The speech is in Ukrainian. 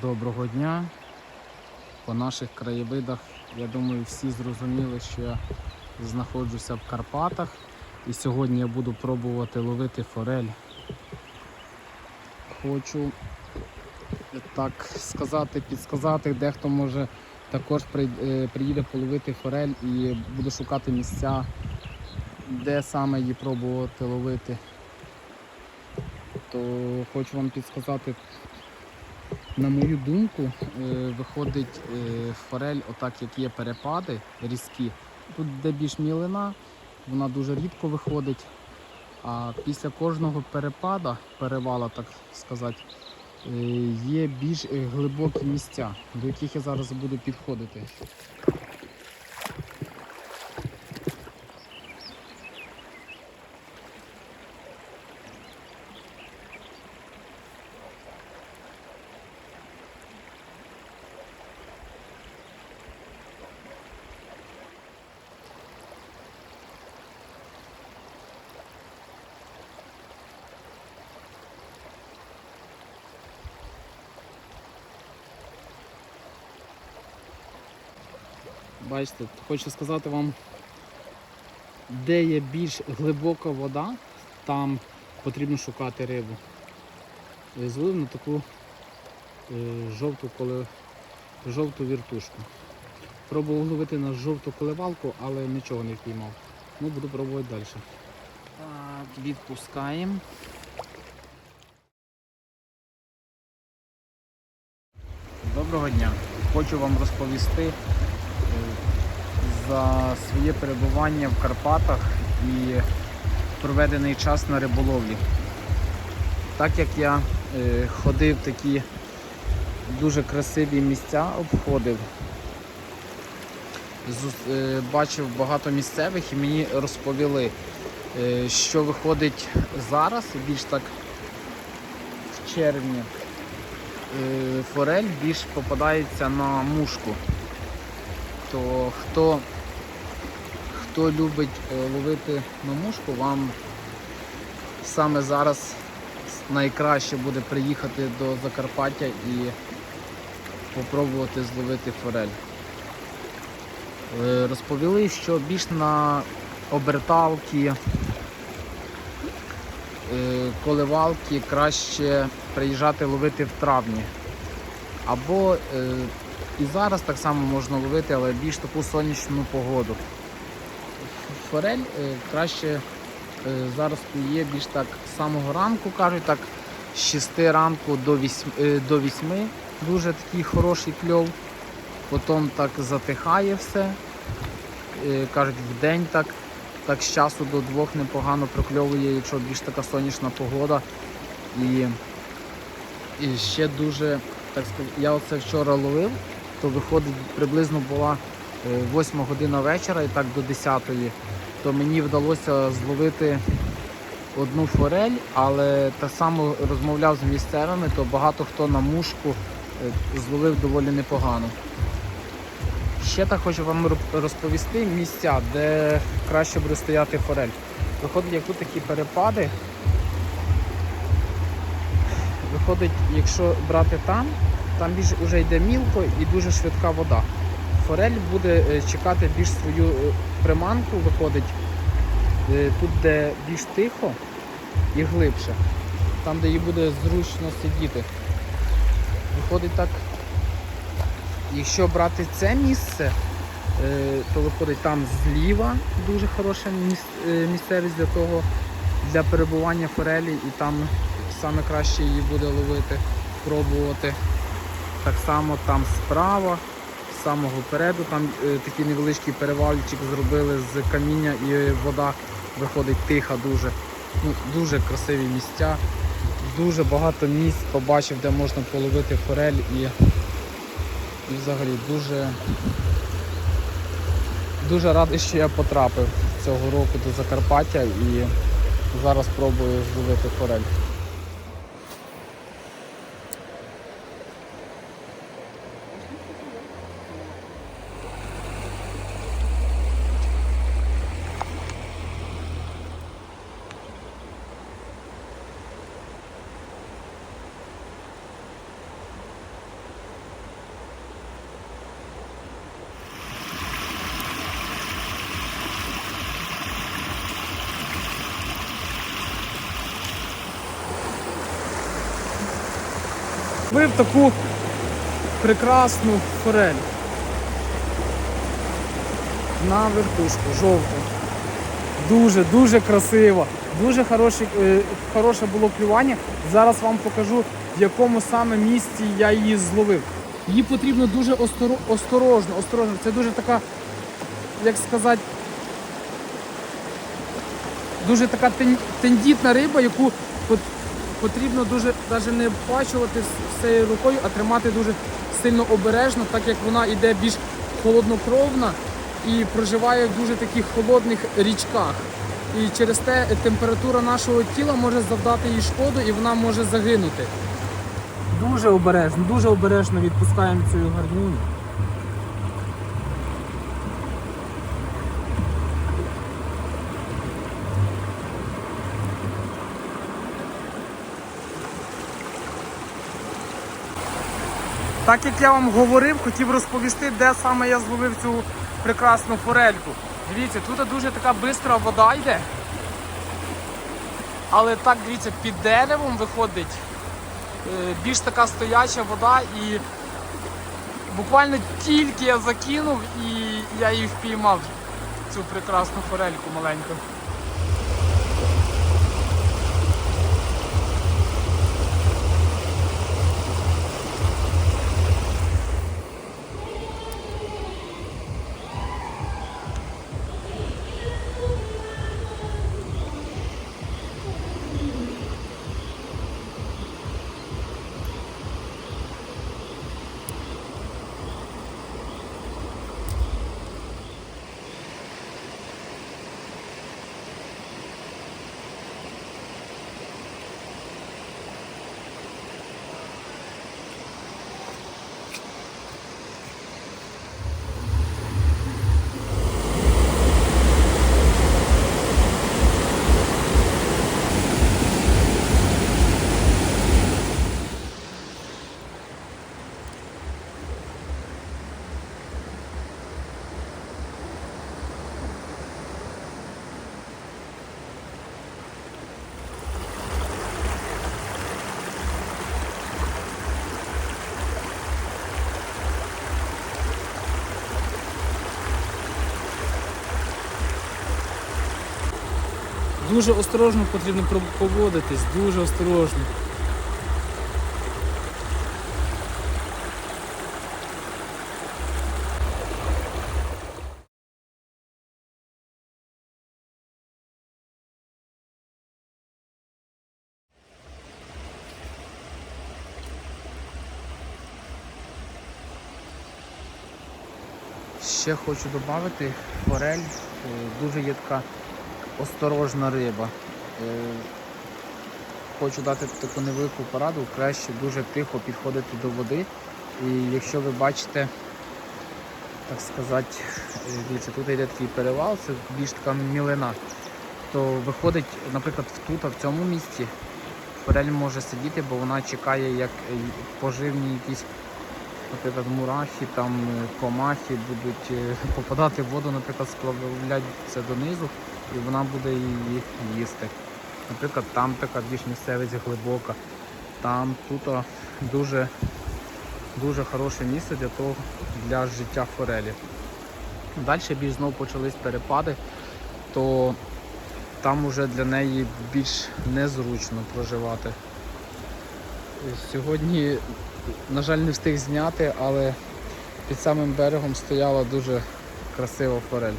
Доброго дня. По наших краєвидах, я думаю, всі зрозуміли, що я знаходжуся в Карпатах. І сьогодні я буду пробувати ловити форель. Хочу так сказати, підсказати, дехто може також е, приїде половити форель і буду шукати місця, де саме її пробувати ловити. То хочу вам підсказати на мою думку, е, виходить е, форель, отак як є перепади різкі. Тут де більш мілина, вона дуже рідко виходить. А після кожного перепада, перевала, так сказати, е, є більш глибокі місця, до яких я зараз буду підходити. Бачите, хочу сказати вам, де є більш глибока вода, там потрібно шукати рибу. Я Злив на таку е, жовту, коле... жовту віртушку. Пробував ловити на жовту коливалку, але нічого не впіймав. Ну, буду пробувати далі. Так, відпускаємо. Доброго дня. Хочу вам розповісти за своє перебування в Карпатах і проведений час на риболовлі. Так як я е, ходив такі дуже красиві місця, обходив, е, бачив багато місцевих і мені розповіли, е, що виходить зараз, більш так в червні. Форель більш попадається на мушку то хто, хто любить е, ловити на мушку, вам саме зараз найкраще буде приїхати до Закарпаття і попробувати зловити форель. Е, Розповіли, що більш на оберталки, е, коливалки краще приїжджати ловити в травні. Або і зараз так само можна ловити, але більш таку сонячну погоду. Форель е, краще е, зараз клює більш так з самого ранку, кажуть, так з 6 ранку до 8, е, до 8 дуже такий хороший кльов. Потім так затихає все. Кажуть, в день так, так з часу до двох непогано прокльовує, якщо більш така сонячна погода. І, і ще дуже, так сказати, я оце вчора ловив, то виходить приблизно була 8 година вечора і так до 10 то мені вдалося зловити одну форель, але так само розмовляв з місцевими, то багато хто на мушку е, зловив доволі непогано. Ще так хочу вам розповісти місця, де краще буде стояти форель. Виходить, як тут такі перепади. Виходить, якщо брати там, там більш вже йде мілко і дуже швидка вода. Форель буде е, чекати більш свою е, приманку, виходить е, тут, де більш тихо і глибше, там, де їй буде зручно сидіти. Виходить так, якщо брати це місце, то виходить там зліва дуже хороша місцевість для того, для перебування форелі, і там саме краще її буде ловити, пробувати. Так само там справа, з самого переду, там е, такий невеличкий перевальчик зробили з каміння і вода виходить тиха дуже. Ну, дуже красиві місця. Дуже багато місць побачив, де можна половити форель і, і взагалі дуже, дуже радий, що я потрапив цього року до Закарпаття і зараз пробую зловити форель. Вив таку прекрасну форель. На вертушку, жовту. Дуже, дуже красиво. Дуже хороше, хороше було клювання. Зараз вам покажу, в якому саме місці я її зловив. Її потрібно дуже осторожно, осторожно. Це дуже така, як сказати, дуже така тендітна риба, яку потрібно дуже навіть не впачувати всією рукою, а тримати дуже сильно обережно, так як вона йде більш холоднокровна і проживає в дуже таких холодних річках. І через те температура нашого тіла може завдати їй шкоду і вона може загинути. Дуже обережно, дуже обережно відпускаємо цю гарнюню. Так як я вам говорив, хотів розповісти, де саме я зловив цю прекрасну форельку. Дивіться, тут дуже така бистра вода йде. Але так, дивіться, під деревом виходить е, більш така стояча вода і буквально тільки я закинув і я її впіймав, цю прекрасну форельку маленьку. Дуже осторожно потрібно поводитись, дуже осторожно. Ще хочу додати, форель е, дуже є осторожна риба. Е, Хочу дати таку невелику пораду, краще дуже тихо підходити до води. І якщо ви бачите, так сказати, е, тут йде такий перевал, це більш така мілина, то виходить, наприклад, тут, в цьому місці, форель може сидіти, бо вона чекає, як е, поживні якісь наприклад, мурахи, там е, комахи будуть е, попадати в воду, наприклад, сплавляться донизу, і вона буде її їсти. Наприклад, там така більш місцевість глибока, там тут дуже, дуже хороше місце для того, для життя форелі. Далі більш знову почались перепади, то там уже для неї більш незручно проживати. Сьогодні, на жаль, не встиг зняти, але під самим берегом стояла дуже красива форель.